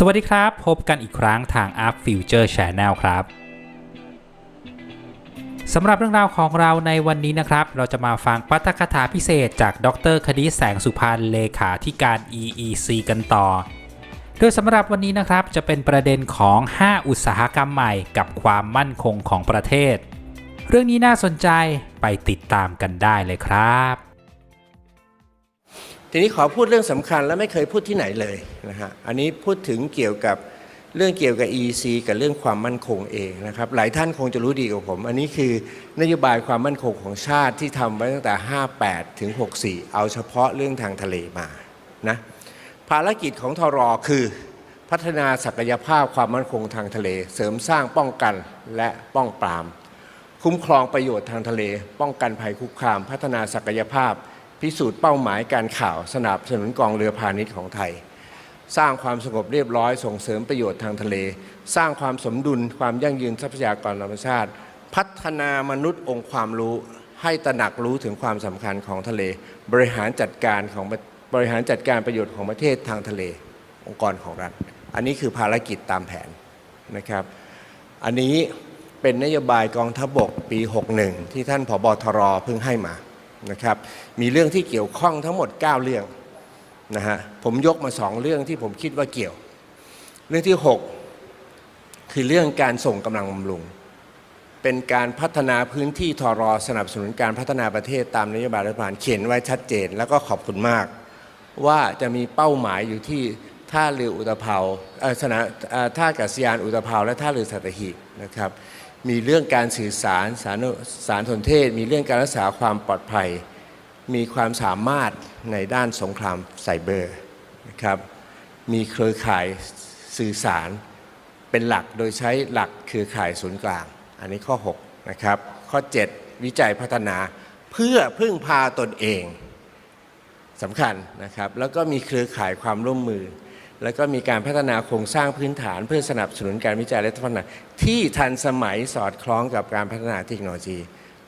สวัสดีครับ พบกันอีกครั้งทาง Up Future Channel ครับสำหรับเรื่องราวของเราในวันนี้นะครับ เราจะมาฟังปัทคถาพิเศษจากดรคดีแสงสุพรรณเลขาธิการ EEC กันต่อ โดยสำหรับวันนี้นะครับจะเป็นประเด็นของ 5 อุตสาหกรรมใหม่กับความมั่นคงของประเทศ เรื่องนี้น่าสนใจไปติดตามกันได้เลยครับ ทีนี้ขอพูดเรื่องสำคัญและไม่เคยพูดที่ไหนเลยนะฮะอันนี้พูดถึงเกี่ยวกับเรื่องเกี่ยวกับ EC กับเรื่องความมั่นคงเองนะครับหลายท่านคงจะรู้ดีกว่าผม อันนี้คือนโยบายความมั่นคงของชาติที่ทำไว้ตั้งแต่ 58 ถึง 64 เอาเฉพาะเรื่องทางทะเลมานะภารกิจของทรอคือพัฒนาศักยภาพความมั่นคงทางทะเล เสริมสร้างป้องกันและป้องปราม คุ้มครองประโยชน์ทางทะเล ป้องกันภัยคุกคาม พัฒนาศักยภาพ พิสูจน์เป้าหมายการข่าวสนับสนุนกองเรือพาณิชย์ของไทย สร้างความสงบเรียบร้อยส่งเสริมประโยชน์ทางทะเล สร้างความสมดุลความยั่งยืนทรัพยากรธรรมชาติ พัฒนามนุษย์องค์ความรู้ให้ตระหนักรู้ถึงความสำคัญของทะเล บริหารจัดการของบริหารจัดการประโยชน์ของประเทศทางทะเล องค์กรของรัฐ อันนี้คือภารกิจตามแผนนะครับ อันนี้เป็นนโยบายกองทัพบกปี 61 ที่ท่านผบทรเพิ่งให้มา นะครับ มีเรื่องที่เกี่ยวข้องทั้งหมด 9 เรื่องนะฮะผมยกมาสองเรื่องที่ผมคิดว่าเกี่ยว เรื่องที่ 6 คือเรื่องการส่งกำลังบำรุง เป็นการพัฒนาพื้นที่ทอรอสนับสนุนการพัฒนาประเทศตามนโยบายรัฐบาลเขียนไว้ชัดเจน แล้วก็ขอบคุณมาก ว่าจะมีเป้าหมายอยู่ที่ท่าเรืออุตภเปาเอ่อสนาท่าอากาศยานอุตภเปาและท่าเรือสัตหีบนะครับ มีเรื่องการสื่อสารสารสารสนเทศ มีเรื่องการรักษาความปลอดภัย มีความสามารถในด้านสงครามไซเบอร์นะครับมีเครือข่ายสื่อสารเป็นหลักโดยใช้หลักเครือข่ายศูนย์กลาง อันนี้ข้อ6นะครับข้อ 7 วิจัยพัฒนาเพื่อพึ่งพาตนเองสำคัญนะครับแล้วก็มีเครือข่ายความร่วมมือ แล้วก็มีการพัฒนาโครงสร้างพื้นฐานเพื่อสนับสนุนการวิจัยและพัฒนาที่ทันสมัยสอดคล้องกับการพัฒนาเทคโนโลยี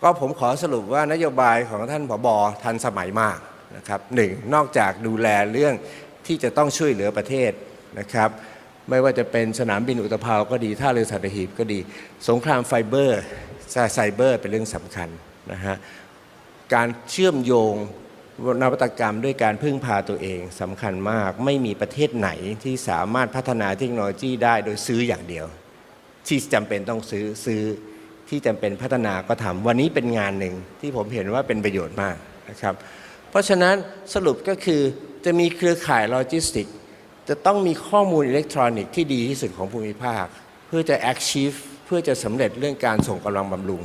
ก็ผมขอสรุปว่านโยบายของท่านผบทันสมัยมากนะครับหนึ่งนอกจากดูแลเรื่องที่จะต้องช่วยเหลือประเทศนะครับไม่ว่าจะเป็นสนามบินอุตภเปาก็ดีท่าเรือสัตหีบก็ดี สงครามไฟเบอร์ไซเบอร์เป็นเรื่องสำคัญนะฮะการเชื่อมโยง นวัตกรรมด้วยการพึ่งพาตัวเองสำคัญมาก ไม่มีประเทศไหนที่สามารถพัฒนาเทคโนโลยีได้โดยซื้ออย่างเดียว ที่จำเป็นต้องซื้อซื้อที่จำเป็นพัฒนาก็ทำวันนี้เป็นงานหนึ่งที่ผมเห็นว่าเป็นประโยชน์มากนะครับ เพราะฉะนั้นสรุปก็คือจะมีเครือข่ายโลจิสติก จะต้องมีข้อมูลอิเล็กทรอนิกส์ที่ดีที่สุดของภูมิภาค เพื่อจะ achieve เพื่อจะสำเร็จเรื่องการส่งกำลังบำรุง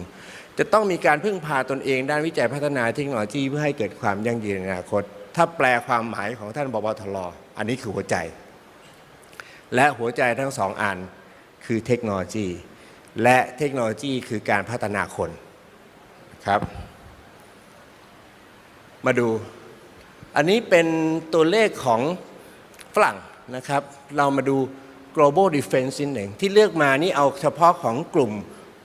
จะต้องมีการพึ่งพาตนเองด้านวิจัยพัฒนาเทคโนโลยีเพื่อให้เกิดความยั่งยืนในอนาคต ถ้าแปลความหมายของท่านบวทลอันนี้คือหัวใจ และหัวใจทั้งสองอันคือเทคโนโลยี และเทคโนโลยีคือการพัฒนาคนครับ มาดู อันนี้เป็นตัวเลขของฝรั่งนะครับ เรามาดู global defense นิดหนึ่งที่เลือกมานี่เอาเฉพาะของกลุ่ม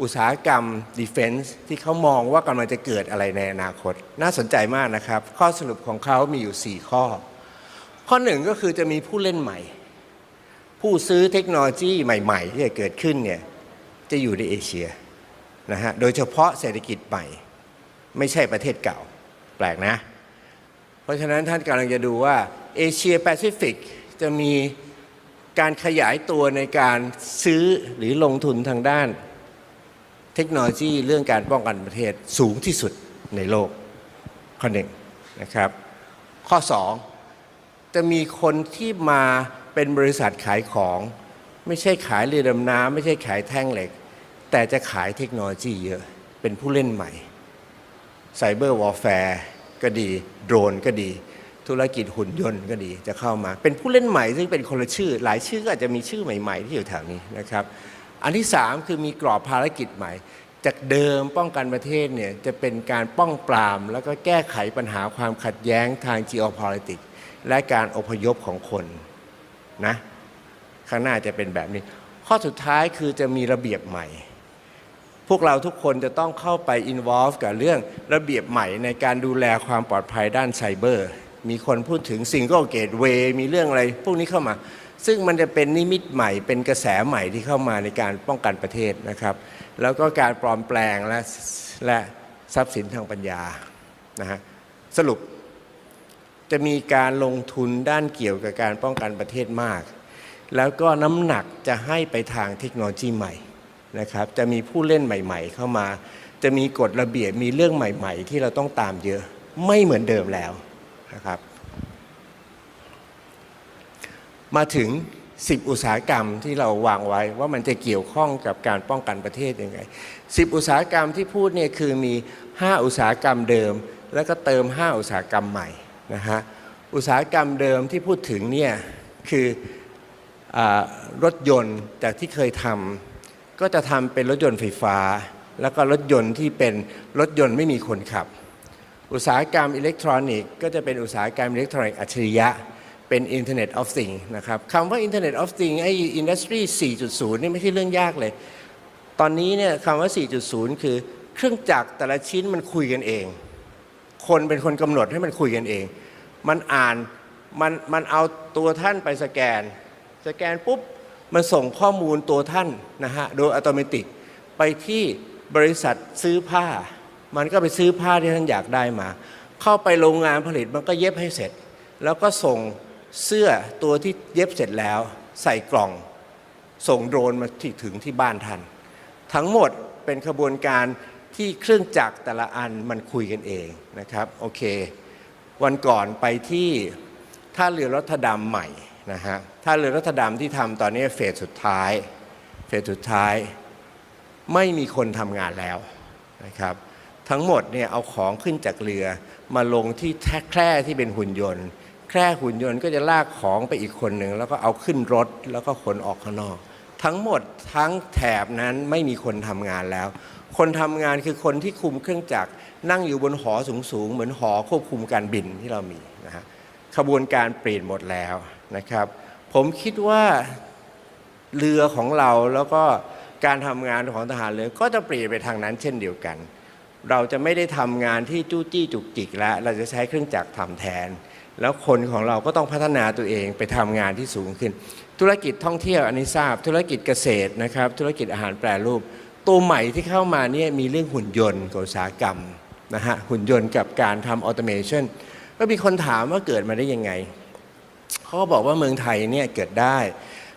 อุตสาหกรรม defense ที่เขามองว่ากำลังจะเกิดอะไรในอนาคต น่าสนใจมากนะครับ ข้อสรุปของเขามีอยู่ 4 ข้อ ข้อหนึ่งก็คือจะมีผู้เล่นใหม่ ผู้ซื้อเทคโนโลยีใหม่ๆ ที่จะเกิดขึ้นเนี่ยจะอยู่ในเอเชียนะฮะโดยเฉพาะเศรษฐกิจใหม่ ไม่ใช่ประเทศเก่า แปลกนะ เพราะฉะนั้นท่านกำลังจะดูว่าเอเชียแปซิฟิกจะมีการขยายตัวในการซื้อหรือลงทุนทางด้าน เทคโนโลยีเรื่องการป้องกันประเทศสูงที่สุดในโลกข้อหนึ่งนะครับ ข้อสองจะมีคนที่มาเป็นบริษัทขายของ ไม่ใช่ขายเรือดำน้ำไม่ใช่ขายแท่งเหล็ก แต่จะขายเทคโนโลยีเยอะ เป็นผู้เล่นใหม่ไซเบอร์วอลแฟร์ก็ดี โดรนก็ดี ธุรกิจหุ่นยนต์ก็ดีจะเข้ามา เป็นผู้เล่นใหม่ซึ่งเป็นคนละชื่อ หลายชื่อก็อาจจะมีชื่อใหม่ ๆ ที่อยู่แถวนี้นะครับ อันที่ 3 คือมีกรอบภารกิจใหม่ จากเดิมป้องกันประเทศเนี่ยจะเป็นการป้องปราม แล้วก็แก้ไขปัญหาความขัดแย้งทาง geopolitics และการอพยพของคนนะข้างหน้าจะเป็นแบบนี้ ข้อสุดท้ายคือจะมีระเบียบใหม่ พวกเราทุกคนจะต้องเข้าไป involve กับเรื่องระเบียบใหม่ในการดูแลความปลอดภัยด้านไซเบอร์ มีคนพูดถึง single gateway มีเรื่องอะไร พวกนี้เข้ามา ซึ่งมันจะเป็นนิมิตใหม่เป็นกระแสใหม่ที่เข้ามาในการป้องกันประเทศนะครับ แล้วก็การปลอมแปลงและและทรัพย์สินทางปัญญานะฮะสรุปจะมีการลงทุนด้านเกี่ยวกับการป้องกันประเทศมาก แล้วก็น้ำหนักจะให้ไปทางเทคโนโลยีใหม่นะครับ จะมีผู้เล่นใหม่ ๆ เข้ามา จะมีกฎระเบียบมีเรื่องใหม่ ๆ ที่เราต้องตามเยอะไม่เหมือนเดิมแล้วนะครับ มาถึง 10 อุตสาหกรรมที่เราวางไว้ว่ามันจะเกี่ยวข้องกับการป้องกันประเทศยังไง 10 อุตสาหกรรมที่พูดเนี่ยคือมี 5 อุตสาหกรรมเดิม แล้วก็เติม 5 อุตสาหกรรมใหม่นะฮะอุตสาหกรรมเดิมที่พูดถึงเนี่ยคืออรถยนต์จากที่เคยทำก็จะทำเป็นรถยนต์ไฟฟ้า แล้วก็รถยนต์ที่เป็นรถยนต์ไม่มีคนขับ อุตสาหกรรมอิเล็กทรอนิกส์ก็จะเป็นอุตสาหกรรมอิเล็กทรอนิกส์อัจฉริยะ เป็น Internet of Things นะครับคำว่า Internet of Things ไอ้ Industry 4.0 นี่ไม่ใช่เรื่องยากเลย ตอนนี้เนี่ยคำว่า 4.0 คือเครื่องจักรแต่ละชิ้นมันคุยกันเอง คนเป็นคนกำหนดให้มันคุยกันเอง มันอ่านมันมันเอาตัวท่านไปสแกน สแกนปุ๊บ มันส่งข้อมูลตัวท่านนะฮะโดยอัตโนมัติไปที่บริษัทซื้อผ้า มันก็ไปซื้อผ้าที่ท่านอยากได้มา เข้าไปโรงงานผลิตมันก็เย็บให้เสร็จ แล้วก็ส่ง เสื้อตัวที่เย็บเสร็จแล้ว ใส่กล่องส่งโดรนมาที่ถึงที่บ้านท่านทั้งหมดเป็นขบวนการที่เครื่องจักรแต่ละอันมันคุยกันเองนะครับโอเค วันก่อนไปที่ท่าเรือรัตดำใหม่นะฮะท่าเรือรัตดำที่ทำตอนนี้เฟสสุดท้าย เฟสสุดท้ายไม่มีคนทำงานแล้วนะครับทั้งหมดเนี่ยเอาของขึ้นจากเรือมาลงที่แท่แคร่ที่เป็นหุ่นยนต์ แคร่หุ่นยนต์ก็จะลากของไปอีกคนหนึ่งแล้วก็เอาขึ้นรถแล้วก็ขนออกข้างนอก ทั้งหมดทั้งแถบนั้นไม่มีคนทำงานแล้ว คนทำงานคือคนที่คุมเครื่องจักรนั่งอยู่บนหอสูงๆ เหมือนหอควบคุมการบินที่เรามีนะฮะขบวนการเปลี่ยนหมดแล้วนะครับ ผมคิดว่าเรือของเราแล้วก็การทำงานของทหารเรือก็จะเปลี่ยนไปทางนั้นเช่นเดียวกัน เราจะไม่ได้ทำงานที่จู้จี้จุกจิกแล้ว เราจะใช้เครื่องจักรทำแทน แล้วคนของเราก็ต้องพัฒนาตัวเองไปทำงานที่สูงขึ้น ธุรกิจท่องเที่ยวอันนี้ทราบ ธุรกิจเกษตรนะครับ ธุรกิจอาหารแปรรูป ตัวใหม่ที่เข้ามาเนี่ยมีเรื่องหุ่นยนต์กับอุตสาหกรรมนะฮะหุ่นยนต์กับการทำออโตเมชันก็มีคนถามว่าเกิดมาได้ยังไงเขาก็บอกว่าเมืองไทยเนี่ยเกิดได้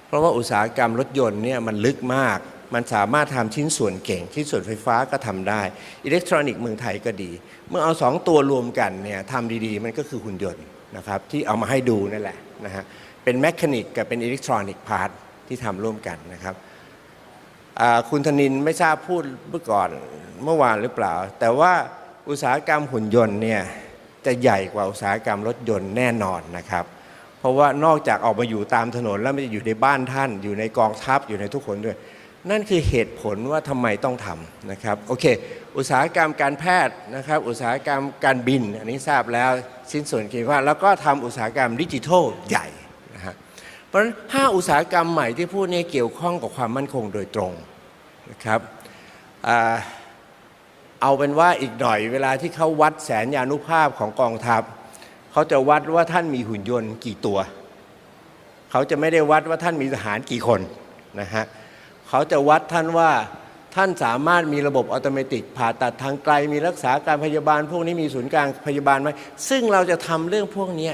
เพราะว่าอุตสาหกรรมรถยนต์เนี่ยมันลึกมากมันสามารถทำชิ้นส่วนเก่ง ชิ้นส่วนไฟฟ้าก็ทำได้ อิเล็กทรอนิกส์เมืองไทยก็ดี เมื่อเอาสองตัวรวมกันเนี่ยทำดีๆ มันก็คือหุ่นยนต์ นะครับที่เอามาให้ดูนั่นแหละนะฮะเป็นแมคานิกกับเป็นอิเล็กทรอนิกส์พาร์ทที่ทำร่วมกันนะครับคุณธนินไม่ทราบพูดเมื่อก่อนเมื่อวานหรือเปล่า แต่ว่าอุตสาหกรรมหุ่นยนต์เนี่ยจะใหญ่กว่าอุตสาหกรรมรถยนต์แน่นอนนะครับ เพราะว่านอกจากออกมาอยู่ตามถนนแล้วมันจะอยู่ในบ้านท่าน อยู่ในกองทัพอยู่ในทุกคนด้วย นั่นคือเหตุผลว่าทำไมต้องทำนะครับโอเค อุตสาหกรรมการแพทย์นะครับ อุตสาหกรรมการบิน อันนี้ทราบแล้วชิ้นส่วนคิดว่าแล้วก็ทำอุตสาหกรรมดิจิทัลใหญ่นะฮะเพราะฉะนั้นห้าอุตสาหกรรมใหม่ที่พูดเนี่ยเกี่ยวข้องกับความมั่นคงโดยตรงนะครับเอาเป็นว่าอีกหน่อยเวลาที่เขาวัดแสนยานุภาพของกองทัพเขาจะวัดว่าท่านมีหุ่นยนต์กี่ตัว เขาจะไม่ได้วัดว่าท่านมีทหารกี่คนนะฮะเขาจะวัดท่านว่าท่านสามารถมีระบบอัตโนมัติผ่าตัดทางไกลมีรักษาการพยาบาล พวกนี้มีศูนย์กลางพยาบาลไหมซึ่งเราจะทำเรื่องพวกนี้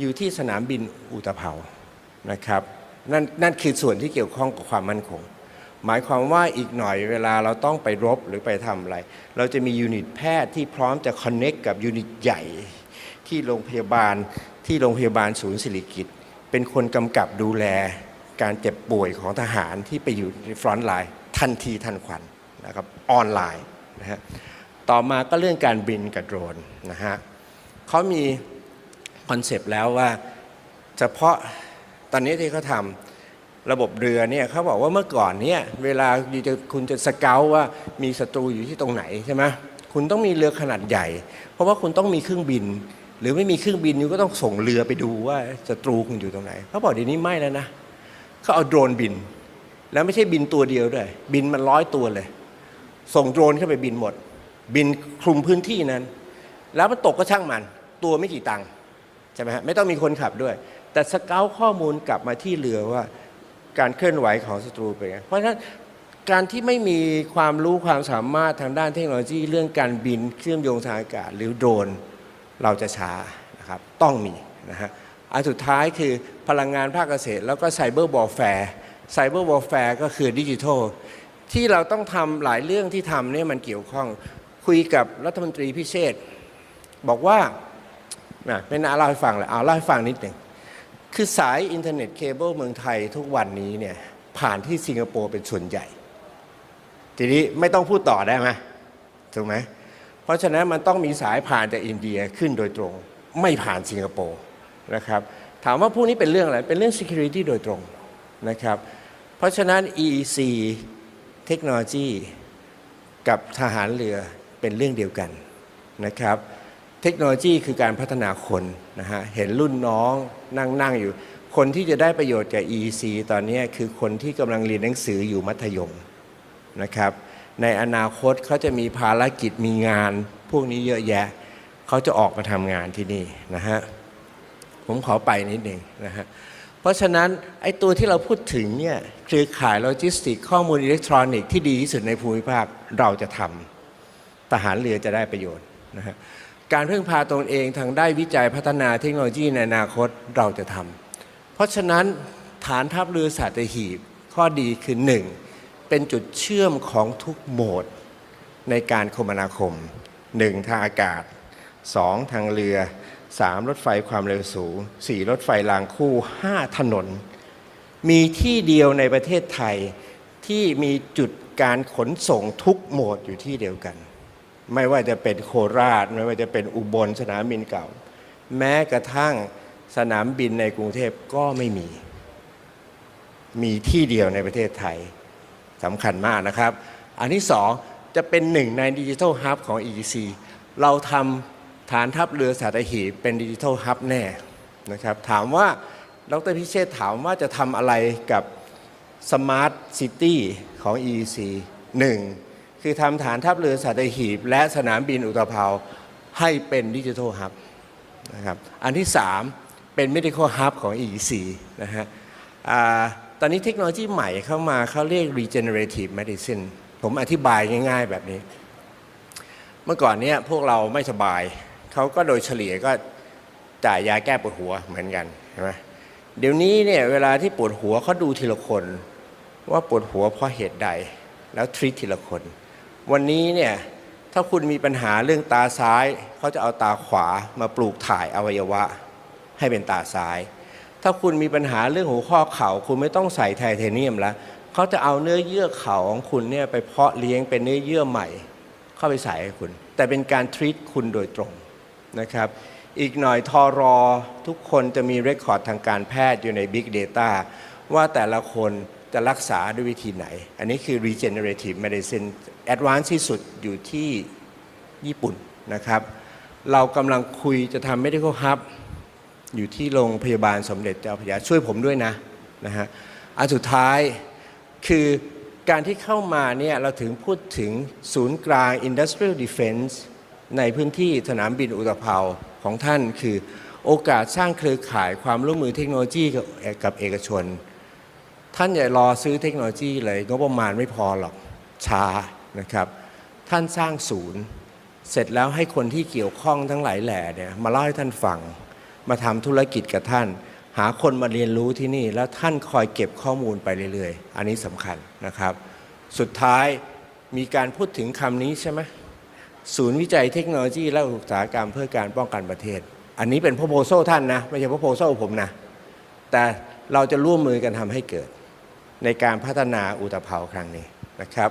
อยู่ที่สนามบินอุตภเปานะครับนั่นนั่นคือส่วนที่เกี่ยวข้องกับความมั่นคง หมายความว่าอีกหน่อยเวลาเราต้องไปรบหรือไปทำอะไร เราจะมียูนิตแพทย์ที่พร้อมจะคอนเน็กกับยูนิตใหญ่ ที่โรงพยาบาลที่โรงพยาบาลศูนย์ศิริกิตเป็นคนกำกับดูแล การเจ็บป่วยของทหารที่ไปอยู่ในฟรอนต์ไลน์ทันทีทันควันนะครับออนไลน์นะฮะต่อมาก็เรื่องการบินกับโดรนนะฮะเขามีคอนเซปต์แล้วว่าเฉพาะตอนนี้ที่เขาทำระบบเรือเนี่ยเขาบอกว่าเมื่อก่อนเนี่ยเวลาคุณจะสเกลว่ามีศัตรูอยู่ที่ตรงไหนใช่ไหมคุณต้องมีเรือขนาดใหญ่ เพราะว่าคุณต้องมีเครื่องบิน หรือไม่มีเครื่องบินคุณก็ต้องส่งเรือไปดูว่าศัตรูคุณอยู่ตรงไหนเขาบอกเดี๋ยวนี้ไม่แล้วนะ เขาเอาโดรนบิน แล้วไม่ใช่บินตัวเดียวด้วย บินมันร้อยตัวเลย ส่งโดรนเข้าไปบินหมด บินคลุมพื้นที่นั้น แล้วมันตกก็ช่างมัน ตัวไม่กี่ตังค์ใช่ไหมฮะไม่ต้องมีคนขับด้วย แต่สเกลข้อมูลกลับมาที่เรือว่าการเคลื่อนไหวของศัตรูเป็นไงเพราะฉะนั้นการที่ไม่มีความรู้ความสามารถทางด้านเทคโนโลยีเรื่องการบินเชื่อมโยงทางอากาศหรือโดรนเราจะช้านะครับต้องมีนะฮะ อันสุดท้ายคือพลังงานภาคเกษตร แล้วก็ไซเบอร์บอลแฟร์ไซเบอร์บอลแฟร์ก็คือดิจิทัลที่เราต้องทำหลายเรื่องที่ทำเนี่ยมันเกี่ยวข้องคุยกับรัฐมนตรีพิเชษบอกว่านะไม่น่าเล่าให้ฟังเลยเอาเล่าให้ฟังนิดหนึ่งคือสายอินเทอร์เน็ตเคเบิลเมืองไทยทุกวันนี้เนี่ยผ่านที่สิงคโปร์เป็นส่วนใหญ่ ทีนี้ไม่ต้องพูดต่อได้ไหมถูกไหมเพราะฉะนั้นมันต้องมีสายผ่านจากอินเดียขึ้นโดยตรง ไม่ผ่านสิงคโปร์ นะครับถามว่าพวกนี้เป็นเรื่องอะไร เป็นเรื่อง security โดยตรงนะครับเพราะฉะนั้น EEC เทคโนโลยีกับทหารเรือเป็นเรื่องเดียวกันนะครับเทคโนโลยีคือการพัฒนาคนนะฮะเห็นรุ่นน้องนั่งนั่งอยู่ คนที่จะได้ประโยชน์จาก EEC ตอนนี้คือคนที่กำลังเรียนหนังสืออยู่มัธยมนะครับในอนาคตเขาจะมีภารกิจมีงาน พวกนี้เยอะแยะ เขาจะออกมาทำงานที่นี่นะฮะ ผมขอไปนิดหนึ่งนะฮะเพราะฉะนั้นไอ้ตัวที่เราพูดถึงเนี่ยเครือข่ายโลจิสติก ข้อมูลอิเล็กทรอนิกส์ที่ดีที่สุดในภูมิภาคเราจะทำทหารเรือจะได้ประโยชน์นะฮะการพึ่งพาตนเองทางได้วิจัยพัฒนาเทคโนโลยีในอนาคตเราจะทำเพราะฉะนั้นฐานทัพเรือสัตหีบข้อดีคือหนึ่งเป็นจุดเชื่อมของทุกโหมดในการคมนาคมหนึ่งทางอากาศสองทางเรือ 3 รถไฟความเร็วสูง 4 รถไฟรางคู่ 5 ถนน มีที่เดียวในประเทศไทยที่มีจุดการขนส่งทุกโหมดอยู่ที่เดียวกัน ไม่ว่าจะเป็นโคราช ไม่ว่าจะเป็นอุบลสนามบินเก่า แม้กระทั่งสนามบินในกรุงเทพก็ไม่มี มีที่เดียวในประเทศไทยสำคัญมากนะครับ อันที่สองจะเป็นหนึ่งในดิจิทัลฮับของ EEC เราทำ ฐานทัพเรือสัตหีบเป็นดิจิทัลฮับแน่นะครับถามว่าดรพิเชษถามว่าจะทำอะไรกับสมาร์ทซิตี้ของ EEC หนึ่งคือทำฐานทัพเรือสัตหีบ และสนามบินอุตภาวให้เป็นดิจิทัลฮับนะครับอันที่สามเป็น medical hub ของ EEC นะฮะตอนนี้เทคโนโลยีใหม่เข้ามาเขาเรียก regenerative medicine ผมอธิบายง่าย ๆ แบบนี้ เมื่อก่อนเนี้ยพวกเราไม่สบาย เขาก็โดยเฉลี่ยก็จ่ายยาแก้ปวดหัวเหมือนกันใช่ไหมเดี๋ยวนี้เนี่ยเวลาที่ปวดหัวเขาดูทีละคน ว่าปวดหัวเพราะเหตุใด แล้วทรีตทีละคน วันนี้เนี่ยถ้าคุณมีปัญหาเรื่องตาซ้ายเขาจะเอาตาขวามาปลูกถ่ายอวัยวะ ให้เป็นตาซ้าย ถ้าคุณมีปัญหาเรื่องหัวข้อเข่าคุณไม่ต้องใส่ไทเทเนียมแล้วเขาจะเอาเนื้อเยื่อเข่าของคุณเนี่ยไปเพาะเลี้ยงเป็นเนื้อเยื่อใหม่ เข้าไปใส่ให้คุณ แต่เป็นการทรีตคุณโดยตรง นะครับ อีกหน่อยทอรอทุกคนจะมีเรคคอร์ดทางการแพทย์อยู่ใน Big Data ว่าแต่ละคนจะรักษาด้วยวิธีไหน อันนี้คือ regenerative medicine advanced ที่สุดอยู่ที่ญี่ปุ่นนะครับ เรากำลังคุยจะทำ medical hub อยู่ที่โรงพยาบาลสมเด็จเจ้าพระยาช่วยผมด้วยนะนะฮะอันสุดท้ายคือการที่เข้ามาเนี่ยเราถึงพูดถึงศูนย์กลาง Industrial Defense ในพื้นที่สนามบินอุตภาวของท่านคือโอกาสสร้างเครือข่ายความร่วมมือเทคโนโลยีกับกับเอกชน ท่านอย่ารอซื้อเทคโนโลยีเลยงบประมาณไม่พอหรอกช้านะครับ ท่านสร้างศูนย์ เสร็จแล้วให้คนที่เกี่ยวข้องทั้งหลายแหล่เนี่ยมาเล่าให้ท่านฟัง มาทำธุรกิจกับท่าน หาคนมาเรียนรู้ที่นี่ แล้วท่านคอยเก็บข้อมูลไปเรื่อยๆ อันนี้สำคัญนะครับ สุดท้ายมีการพูดถึงคำนี้ใช่ไหม ศูนย์วิจัยเทคโนโลยี และอุตสาหกรรมเพื่อการป้องกันประเทศ อันนี้เป็นพระโพโซท่านนะ ไม่ใช่พระโพโซผมนะ แต่เราจะร่วมมือกันทำให้เกิด ในการพัฒนาอุตภาครั้งนี้นะครับ